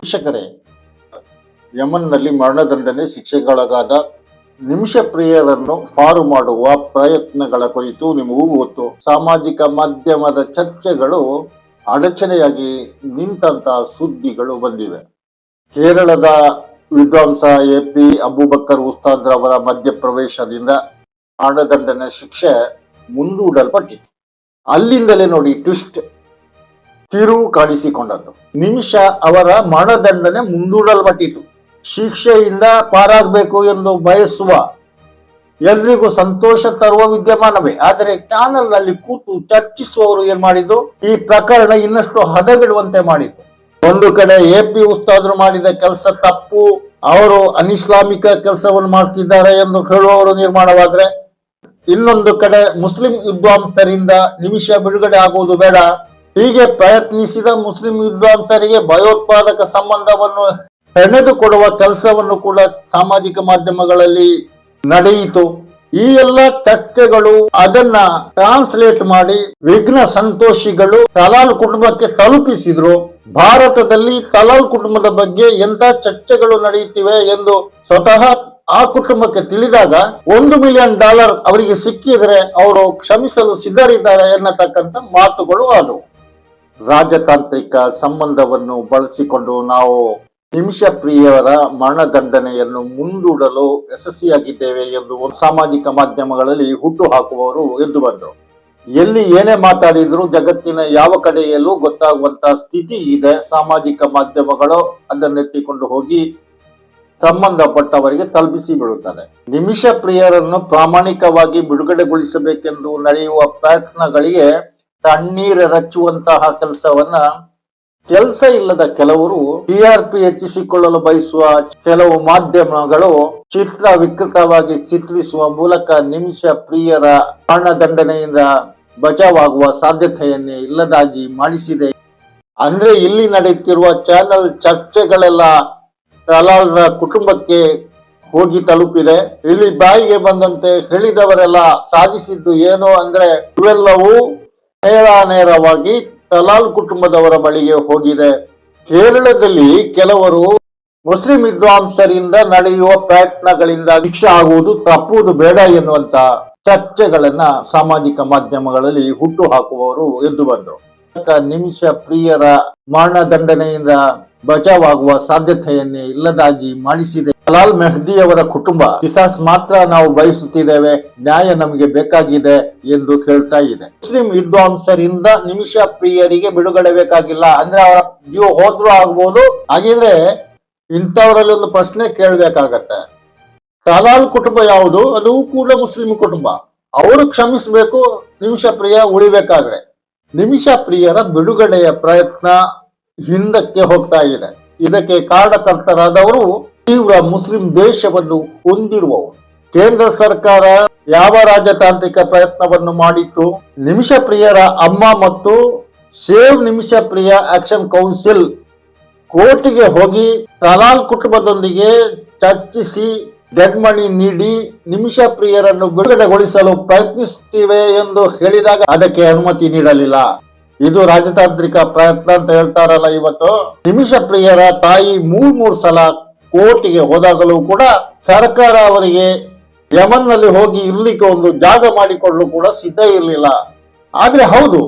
ಶಿಕ್ಷಕರೇ ಯಮನ್ನಲ್ಲಿ ಮರಣದಂಡನೆ ಶಿಕ್ಷೆಗೊಳಗಾದ ನಿಮಿಷ ಪ್ರಿಯರನ್ನು ಪಾರು ಮಾಡುವ ಪ್ರಯತ್ನಗಳ ಕುರಿತು ನಿಮಗೂ ಗೊತ್ತು. ಸಾಮಾಜಿಕ ಮಾಧ್ಯಮದ ಚರ್ಚೆಗಳು ಅಡಚಣೆಯಾಗಿ ನಿಂತಹ ಸುದ್ದಿಗಳು ಬಂದಿವೆ. ಕೇರಳದ ವಿದ್ವಾಂಸ ಎ ಪಿ ಅಬೂಬಕ್ಕರ್ ಉಸ್ತಾದ್ ರವರ ಮಧ್ಯಪ್ರವೇಶದಿಂದ ಮರಣದಂಡನೆ ಶಿಕ್ಷೆ ಮುಂದೂಡಲ್ಪಟ್ಟಿತು ಅಲ್ಲಿಂದಲೇ ನೋಡಿ, ಟ್ವಿಸ್ಟ್ ತಿರುವು ಕಾಣಿಸಿಕೊಂಡದ್ದು. ನಿಮಿಷ ಅವರ ಮನದಂಡನೆ ಮುಂದೂಡಲ್ಪಟ್ಟಿತು. ಶಿಕ್ಷೆಯಿಂದ ಪಾರಾಗಬೇಕು ಎಂದು ಬಯಸುವ ಎಲ್ರಿಗೂ ಸಂತೋಷ ತರುವ ವಿದ್ಯಮಾನವೇ. ಆದರೆ ಚಾನೆಲ್ನಲ್ಲಿ ಕೂತು ಚರ್ಚಿಸುವವರು ಏನ್ ಮಾಡಿದ್ರು ಈ ಪ್ರಕರಣ ಇನ್ನಷ್ಟು ಹದಗೆಡುವಂತೆ ಮಾಡಿತು ಒಂದು ಕಡೆ ಎ ಪಿ ಉಸ್ತಾದ್ರು ಮಾಡಿದ ಕೆಲಸ ತಪ್ಪು, ಅವರು ಅನಿಸ್ಲಾಮಿಕ ಕೆಲಸವನ್ನು ಮಾಡ್ತಿದ್ದಾರೆ ಎಂದು ಹೇಳುವವರು ನಿರ್ಮಾಣವಾದ್ರೆ, ಇನ್ನೊಂದು ಕಡೆ ಮುಸ್ಲಿಂ ವಿದ್ವಾಂಸರಿಂದ ನಿಮಿಷ ಬಿಡುಗಡೆ ಆಗುವುದು ಬೇಡ. ಹೀಗೆ ಪ್ರಯತ್ನಿಸಿದ ಮುಸ್ಲಿಂ ವಿದ್ವಾಂಸರಿಗೆ ಭಯೋತ್ಪಾದಕ ಸಂಬಂಧವನ್ನು ಹೆಣೆದುಕೊಡುವ ಕೆಲಸವನ್ನು ಕೂಡ ಸಾಮಾಜಿಕ ಮಾಧ್ಯಮಗಳಲ್ಲಿ ನಡೆಯಿತು. ಈ ಎಲ್ಲ ಚರ್ಚೆಗಳು ಅದನ್ನ ಟ್ರಾನ್ಸ್ಲೇಟ್ ಮಾಡಿ ವಿಘ್ನ ಸಂತೋಷಿಗಳು ತಲಾಲ್ ಕುಟುಂಬಕ್ಕೆ ತಲುಪಿಸಿದ್ರು. ಭಾರತದಲ್ಲಿ ತಲಾಲ್ ಕುಟುಂಬದ ಬಗ್ಗೆ ಎಂತ ಚರ್ಚೆಗಳು ನಡೆಯುತ್ತಿವೆ ಎಂದು ಸ್ವತಃ ಆ ಕುಟುಂಬಕ್ಕೆ ತಿಳಿದಾಗ ಒಂದು ಮಿಲಿಯನ್ ಡಾಲರ್ ಅವರಿಗೆ ಸಿಕ್ಕಿದರೆ ಅವರು ಕ್ಷಮಿಸಲು ಸಿದ್ಧರಿದ್ದಾರೆ ಎನ್ನತಕ್ಕಂಥ ಮಾತುಗಳು ಆದವು. ರಾಜತಾಂತ್ರಿಕ ಸಂಬಂಧವನ್ನು ಬಳಸಿಕೊಂಡು ನಾವು ನಿಮಿಷ ಪ್ರಿಯವರ ಮರಣದಂಡನೆಯನ್ನು ಮುಂದೂಡಲು ಯಶಸ್ವಿಯಾಗಿದ್ದೇವೆ ಎಂದು ಸಾಮಾಜಿಕ ಮಾಧ್ಯಮಗಳಲ್ಲಿ ಹುಟ್ಟು ಹಾಕುವವರು ಎದ್ದು ಬಂದರು. ಎಲ್ಲಿ ಏನೇ ಮಾತಾಡಿದ್ರು ಜಗತ್ತಿನ ಯಾವ ಕಡೆಯಲ್ಲೂ ಗೊತ್ತಾಗುವಂತಹ ಸ್ಥಿತಿ ಇದೆ. ಸಾಮಾಜಿಕ ಮಾಧ್ಯಮಗಳು ಅದನ್ನೆತ್ತಿಕೊಂಡು ಹೋಗಿ ಸಂಬಂಧಪಟ್ಟವರಿಗೆ ತಲುಪಿಸಿ ಬಿಡುತ್ತದೆ ನಿಮಿಷ ಪ್ರಿಯರನ್ನು ಪ್ರಾಮಾಣಿಕವಾಗಿ ಬಿಡುಗಡೆಗೊಳಿಸಬೇಕೆಂದು ನಡೆಯುವ ಪ್ರಯತ್ನಗಳಿಗೆ ತಣ್ಣೀರ ರಚ್ಚುವಂತಹ ಕೆಲಸವನ್ನ ಕೆಲಸ ಇಲ್ಲದ ಕೆಲವರು ಟಿ ಆರ್ ಪಿ ಹೆಚ್ಚಿಸಿಕೊಳ್ಳಲು ಬಯಸುವ ಕೆಲವು ಮಾಧ್ಯಮಗಳು ಚಿತ್ರ ವಿಕೃತವಾಗಿ ಚಿತ್ರಿಸುವ ಮೂಲಕ ನಿಮಿಷ ಪ್ರಿಯರ ಮರಣದಂಡನೆಯಿಂದ ಬಚಾವಾಗುವ ಸಾಧ್ಯತೆಯನ್ನೇ ಇಲ್ಲದಾಗಿ ಮಾಡಿಸಿದೆ. ಅಂದ್ರೆ ಇಲ್ಲಿ ನಡೆಯುತ್ತಿರುವ ಚಾನೆಲ್ ಚರ್ಚೆಗಳೆಲ್ಲ ದಲಾಲರ ಕುಟುಂಬಕ್ಕೆ ಹೋಗಿ ತಲುಪಿದೆ. ಇಲ್ಲಿ ಬಾಯಿಗೆ ಬಂದಂತೆ ಹೇಳಿದವರೆಲ್ಲ ಸಾಧಿಸಿದ್ದು ಏನು ಅಂದ್ರೆ ಇವೆಲ್ಲವೂ ನೇರ ನೇರವಾಗಿ ದಲಾಲ್ ಕುಟುಂಬದವರ ಬಳಿಗೆ ಹೋಗಿದೆ. ಕೇರಳದಲ್ಲಿ ಕೆಲವರು ಮುಸ್ಲಿಂ ವಿದ್ವಾಂಸರಿಂದ ನಡೆಯುವ ಪ್ರಯತ್ನಗಳಿಂದ ಶಿಕ್ಷೆ ಆಗುವುದು ತಪ್ಪುವುದು ಬೇಡ ಎನ್ನುವಂತ ಚರ್ಚೆಗಳನ್ನ ಸಾಮಾಜಿಕ ಮಾಧ್ಯಮಗಳಲ್ಲಿ ಹುಟ್ಟು ಹಾಕುವವರು ಎದ್ದು ಬಂದರು. ನಿಮಿಷ ಪ್ರಿಯರ ಮರಣದಂಡನೆಯಿಂದ ಬಚಾವಾಗುವ ಸಾಧ್ಯತೆಯನ್ನೇ ಇಲ್ಲದಾಗಿ ಮಾಡಿಸಿದೆ. ಮೆಹದಿ ಅವರ ಕುಟುಂಬ. ಕಿಸಾಸ್ ಮಾತ್ರ ನಾವು ಬಯಸುತ್ತಿದ್ದೇವೆ. ನ್ಯಾಯ ನಮಗೆ ಬೇಕಾಗಿದೆ ಎಂದು ಹೇಳ್ತಾ ಇದೆ. ಮುಸ್ಲಿಂ ವಿದ್ವಾಂಸರಿಂದ ನಿಮಿಷ ಪ್ರಿಯರಿಗೆ ಬಿಡುಗಡೆ ಬೇಕಾಗಿಲ್ಲ. ಅಂದ್ರೆ ಅವರ ಜೀವ ಹೋದ್ರೂ ಆಗ್ಬೋದು. ಹಾಗಿದ್ರೆ ಇಂಥವರಲ್ಲಿ ಒಂದು ಪ್ರಶ್ನೆ ಕೇಳಬೇಕಾಗತ್ತೆ. ತಲಾಲ್ ಕುಟುಂಬ ಯಾವುದು? ಅದು ಕೂಡ ಮುಸ್ಲಿಂ ಕುಟುಂಬ. ಅವರು ಕ್ಷಮಿಸಬೇಕು, ನಿಮಿಷ ಪ್ರಿಯ ಉಳಿಬೇಕಾದ್ರೆ. ನಿಮಿಷ ಪ್ರಿಯರ ಬಿಡುಗಡೆಯ ಪ್ರಯತ್ನ ಹಿಂದಕ್ಕೆ ಹೋಗ್ತಾ ಇದೆ. ಇದಕ್ಕೆ ಕಾರಣಕರ್ತರಾದವರು ತೀವ್ರ ಮುಸ್ಲಿಂ ದೇಶವನ್ನು ಹೊಂದಿರುವವರು. ಕೇಂದ್ರ ಸರ್ಕಾರ ಯಾವ ರಾಜತಾಂತ್ರಿಕ ಪ್ರಯತ್ನವನ್ನು ಮಾಡಿತ್ತು? ನಿಮಿಷ ಪ್ರಿಯರ ಅಮ್ಮ ಮತ್ತು ಸೇವ್ ನಿಮಿಷ ಪ್ರಿಯ ಆಕ್ಷನ್ ಕೌನ್ಸಿಲ್ ಕೋರ್ಟಿಗೆ ಹೋಗಿ ತಲಾಲ್ ಕುಟುಂಬದೊಂದಿಗೆ ಚರ್ಚಿಸಿ ಡೆಡ್ ಮನಿ ನೀಡಿ ನಿಮಿಷ ಪ್ರಿಯರನ್ನು ಬಿಡುಗಡೆಗೊಳಿಸಲು ಪ್ರಯತ್ನಿಸುತ್ತಿವೆ ಎಂದು ಹೇಳಿದಾಗ ಅದಕ್ಕೆ ಅನುಮತಿ ನೀಡಲಿಲ್ಲ. ಇದು ರಾಜತಾಂತ್ರಿಕ ಪ್ರಯತ್ನ ಅಂತ ಹೇಳ್ತಾರಲ್ಲ ಇವತ್ತು. ನಿಮಿಷ ಪ್ರಿಯರ ತಾಯಿ ಮೂರ್ ಮೂರ್ ಸಲ ಕೋರ್ಟಿಗೆ ಹೋದಾಗಲೂ ಕೂಡ ಸರ್ಕಾರ ಅವರಿಗೆ ಯಮನ್ನಲ್ಲಿ ಹೋಗಿ ಇರ್ಲಿಕ್ಕೆ ಒಂದು ಜಾಗ ಮಾಡಿಕೊಳ್ಳಲು ಕೂಡ ಸಿದ್ಧ ಇರಲಿಲ್ಲ. ಆದ್ರೆ ಹೌದು,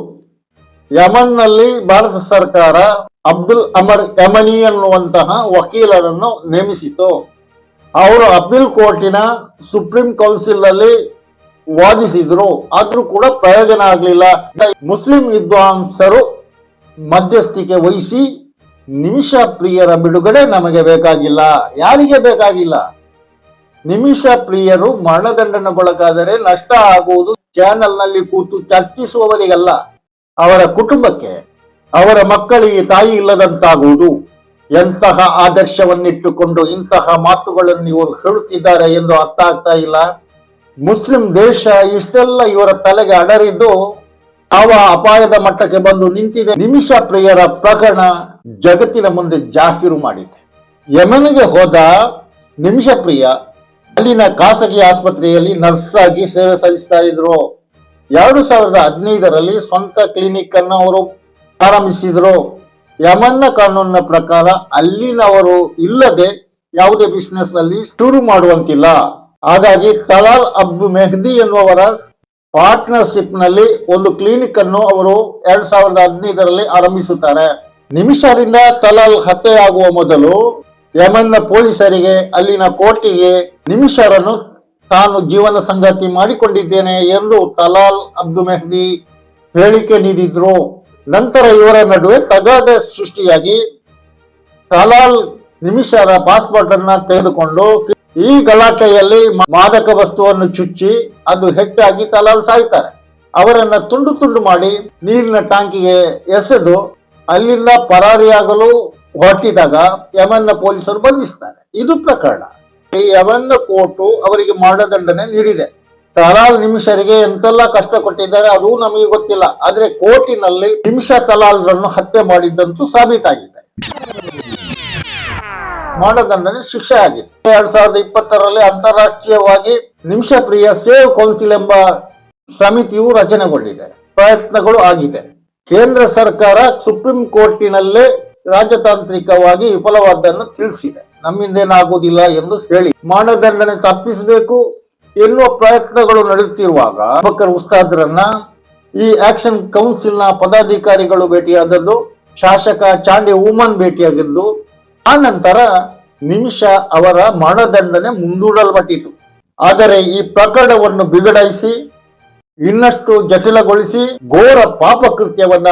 ಯಮನ್ನಲ್ಲಿ ಭಾರತ ಸರ್ಕಾರ ಅಬ್ದುಲ್ ಅಮರ್ ಯಮನಿ ಅನ್ನುವಂತಹ ವಕೀಲರನ್ನು ನೇಮಿಸಿತು ಅವರು ಅಪೀಲ್ ಕೋರ್ಟಿನ ಸುಪ್ರೀಂ ಕೌನ್ಸಿಲ್ನಲ್ಲಿ ವಾದಿಸಿದ್ರು. ಆದ್ರೂ ಕೂಡ ಪ್ರಯೋಜನ ಆಗಲಿಲ್ಲ. ಮುಸ್ಲಿಂ ವಿದ್ವಾಂಸರು ಮಧ್ಯಸ್ಥಿಕೆ ವಹಿಸಿ ನಿಮಿಷ ಪ್ರಿಯರ ಬಿಡುಗಡೆ ನಮಗೆ ಬೇಕಾಗಿಲ್ಲ. ಯಾರಿಗೆ ಬೇಕಾಗಿಲ್ಲ? ನಿಮಿಷ ಪ್ರಿಯರು ಮರಣದಂಡನೆಗೊಳಗಾದರೆ ನಷ್ಟ ಆಗುವುದು ಚಾನೆಲ್ನಲ್ಲಿ ಕೂತು ಚರ್ಚಿಸುವವರಿಗಲ್ಲ. ಅವರ ಕುಟುಂಬಕ್ಕೆ, ಅವರ ಮಕ್ಕಳಿಗೆ ತಾಯಿ ಇಲ್ಲದಂತಾಗುವುದು. ಎಂತಹ ಆದರ್ಶವನ್ನಿಟ್ಟುಕೊಂಡು ಇಂತಹ ಮಾತುಗಳನ್ನು ಇವರು ಹೇಳುತ್ತಿದ್ದಾರೆ ಎಂದು ಅರ್ಥ ಆಗ್ತಾ ಇಲ್ಲ. ಮುಸ್ಲಿಂ ದೇಶ ಇಷ್ಟೆಲ್ಲ ಇವರ ತಲೆಗೆ ಅಡರಿದ್ದು ಅವ ಅಪಾಯದ ಮಟ್ಟಕ್ಕೆ ಬಂದು ನಿಂತಿದೆ. ನಿಮಿಷ ಪ್ರಿಯರ ಪ್ರಕರಣ ಜಗತ್ತಿನ ಮುಂದೆ ಜಾಹೀರು ಮಾಡಿದೆ. ಯಮನಿಗೆ ಹೋದ ನಿಮಿಷ ಪ್ರಿಯ, ಅಲ್ಲಿನ ಖಾಸಗಿ ಆಸ್ಪತ್ರೆಯಲ್ಲಿ ನರ್ಸ್ ಆಗಿ ಸೇವೆ ಸಲ್ಲಿಸ್ತಾ ಇದ್ರು. ಎರಡು ಸಾವಿರದ ಹದಿನೈದರಲ್ಲಿ ಸ್ವಂತ ಕ್ಲಿನಿಕ್ ಅನ್ನು ಅವರು ಪ್ರಾರಂಭಿಸಿದ್ರು ಯಮನ್ನ ಕಾನೂನಿನ ಪ್ರಕಾರ ಅಲ್ಲಿನವರು ಇಲ್ಲದೆ ಯಾವುದೇ ಬಿಸ್ನೆಸ್ ಅಲ್ಲಿ ಶುರು ಮಾಡುವಂತಿಲ್ಲ. ಹಾಗಾಗಿ ತಲಾಲ್ ಅಬ್ದು ಮೆಹದಿ ಎನ್ನುವರ ಪಾರ್ಟ್ನರ್ಶಿಪ್ನಲ್ಲಿ ಒಂದು ಕ್ಲಿನಿಕ್ ಅನ್ನು ಅವರು ಎರಡ್ ಸಾವಿರದ ಹದಿನೈದರಲ್ಲಿ ಆರಂಭಿಸುತ್ತಾರೆ. ನಿಮಿಷರಿಂದ ತಲಾಲ್ ಹತ್ಯೆಯಾಗುವ ಮೊದಲು ಯಮನ್ನ ಪೊಲೀಸರಿಗೆ ಅಲ್ಲಿನ ಕೋರ್ಟಿಗೆ ನಿಮಿಷರನ್ನು ತಾನು ಜೀವನ ಸಂಗಾತಿ ಮಾಡಿಕೊಂಡಿದ್ದೇನೆ ಎಂದು ತಲಾಲ್ ಅಬ್ದು ಮೆಹದಿ ಹೇಳಿಕೆ ನೀಡಿದ್ರು. ನಂತರ ಇವರ ನಡುವೆ ತಗಾದ ಸೃಷ್ಟಿಯಾಗಿ ಕಲಾಲ್ ನಿಮಿಷರ ಪಾಸ್ಪೋರ್ಟ್ ಅನ್ನ ತೆಗೆದುಕೊಂಡು ಈ ಗಲಾಟೆಯಲ್ಲಿ ಮಾದಕ ವಸ್ತುವನ್ನು ಚುಚ್ಚಿ ಅದು ಹೆಚ್ಚಾಗಿ ಕಲಾಲ್ ಸಾಯ್ತಾರೆ. ಅವರನ್ನ ತುಂಡು ತುಂಡು ಮಾಡಿ ನೀರಿನ ಟ್ಯಾಂಕಿಗೆ ಎಸೆದು ಅಲ್ಲಿಂದ ಪರಾರಿಯಾಗಲು ಹೊರಟಿದಾಗ ಯಮನ್ನ ಪೊಲೀಸರು ಬಂಧಿಸ್ತಾರೆ. ಇದು ಪ್ರಕರಣ. ಈ ಯಮನ್ನ ಕೋರ್ಟು ಅವರಿಗೆ ಮರಣದಂಡನೆ ನೀಡಿದೆ. ತಲಾಲ್ ನಿಮಿಷರಿಗೆ ಎಂತೆಲ್ಲ ಕಷ್ಟ ಕೊಟ್ಟಿದ್ದಾರೆ ಅದು ನಮಗೆ ಗೊತ್ತಿಲ್ಲ. ಆದ್ರೆ ಕೋರ್ಟಿನಲ್ಲಿ ನಿಮಿಷ ತಲಾಲ್ರನ್ನು ಹತ್ಯೆ ಮಾಡಿದ್ದಂತೂ ಸಾಬೀತಾಗಿದೆ. ಮರಣದಂಡನೆ ಶಿಕ್ಷೆ ಆಗಿದೆ. ಎರಡ್ ಸಾವಿರದ ಇಪ್ಪತ್ತರಲ್ಲಿ ಅಂತಾರಾಷ್ಟ್ರೀಯವಾಗಿ ನಿಮಿಷ ಪ್ರಿಯ ಸೇವ್ ಕೌನ್ಸಿಲ್ ಎಂಬ ಸಮಿತಿಯು ರಚನೆಗೊಂಡಿದೆ. ಪ್ರಯತ್ನಗಳು ಆಗಿದೆ. ಕೇಂದ್ರ ಸರ್ಕಾರ ಸುಪ್ರೀಂ ಕೋರ್ಟಿನಲ್ಲೇ ರಾಜತಾಂತ್ರಿಕವಾಗಿ ವಿಫಲವಾದ್ದನ್ನು ತಿಳಿಸಿದೆ. ನಮ್ಮಿಂದೇನಾಗುವುದಿಲ್ಲ ಎಂದು ಹೇಳಿ. ಮಾನದಂಡನೆ ತಪ್ಪಿಸಬೇಕು. ಎನ್ನುವ ಪ್ರಯತ್ನಗಳು ನಡೆಯುತ್ತಿರುವಾಗ ಅಬಕರ್ ಉಸ್ತಾದ್ರನ್ನ ಈ ಆಕ್ಷನ್ ಕೌನ್ಸಿಲ್ನ ಪದಾಧಿಕಾರಿಗಳು ಭೇಟಿಯಾದದ್ದು, ಶಾಸಕ ಚಾಂಡಿ ಉಮನ್ ಭೇಟಿಯಾಗಿದ್ದು, ಆ ನಂತರ ನಿಮಿಷ ಅವರ ಮರಣದಂಡನೆ ಮುಂದೂಡಲ್ಪಟ್ಟಿತು. ಆದರೆ ಈ ಪ್ರಕರಣವನ್ನು ಬಿಗಡಾಯಿಸಿ, ಇನ್ನಷ್ಟು ಜಟಿಲಗೊಳಿಸಿ, ಘೋರ ಪಾಪಕೃತ್ಯವನ್ನ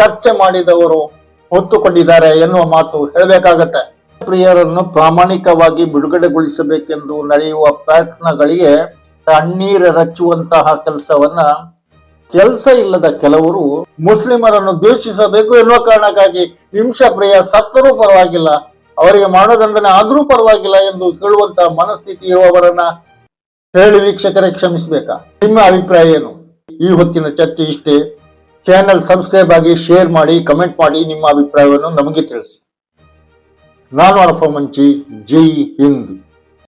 ಚರ್ಚೆ ಮಾಡಿದವರು ಹೊತ್ತುಕೊಂಡಿದ್ದಾರೆ ಎನ್ನುವ ಮಾತು ಹೇಳಬೇಕಾಗತ್ತೆ. ಪ್ರಿಯರನ್ನು ಪ್ರಾಮಾಣಿಕವಾಗಿ ಬಿಡುಗಡೆಗೊಳಿಸಬೇಕೆಂದು ನಡೆಯುವ ಪ್ರಯತ್ನಗಳಿಗೆ ತಣ್ಣೀರೆರಚುವಂತಹ ಕೆಲಸವನ್ನ ಕೆಲಸ ಇಲ್ಲದ ಕೆಲವರು ಮುಸ್ಲಿಮರನ್ನು ದ್ವೇಷಿಸಬೇಕು ಎನ್ನುವ ಕಾರಣಕ್ಕಾಗಿ ನಿಮಿಷ ಪ್ರಿಯ ಸತ್ತರೂ ಪರವಾಗಿಲ್ಲ, ಅವರಿಗೆ ಮರಣದಂಡನೆ ಆದರೂ ಪರವಾಗಿಲ್ಲ ಎಂದು ಹೇಳುವಂತಹ ಮನಸ್ಥಿತಿ ಇರುವವರನ್ನ ಹೇಳಿ ವೀಕ್ಷಕರೇ ಕ್ಷಮಿಸಬೇಕಾ? ನಿಮ್ಮ ಅಭಿಪ್ರಾಯ ಏನು? ಈ ಹೊತ್ತಿನ ಚರ್ಚೆ ಇಷ್ಟೇ. ಚಾನೆಲ್ ಸಬ್ಸ್ಕ್ರೈಬ್ ಆಗಿ ಶೇರ್ ಮಾಡಿ ಕಮೆಂಟ್ ಮಾಡಿ ನಿಮ್ಮ ಅಭಿಪ್ರಾಯವನ್ನು ನಮಗೆ ತಿಳಿಸಿ. నా ద్వారా మంచి జై హింద్.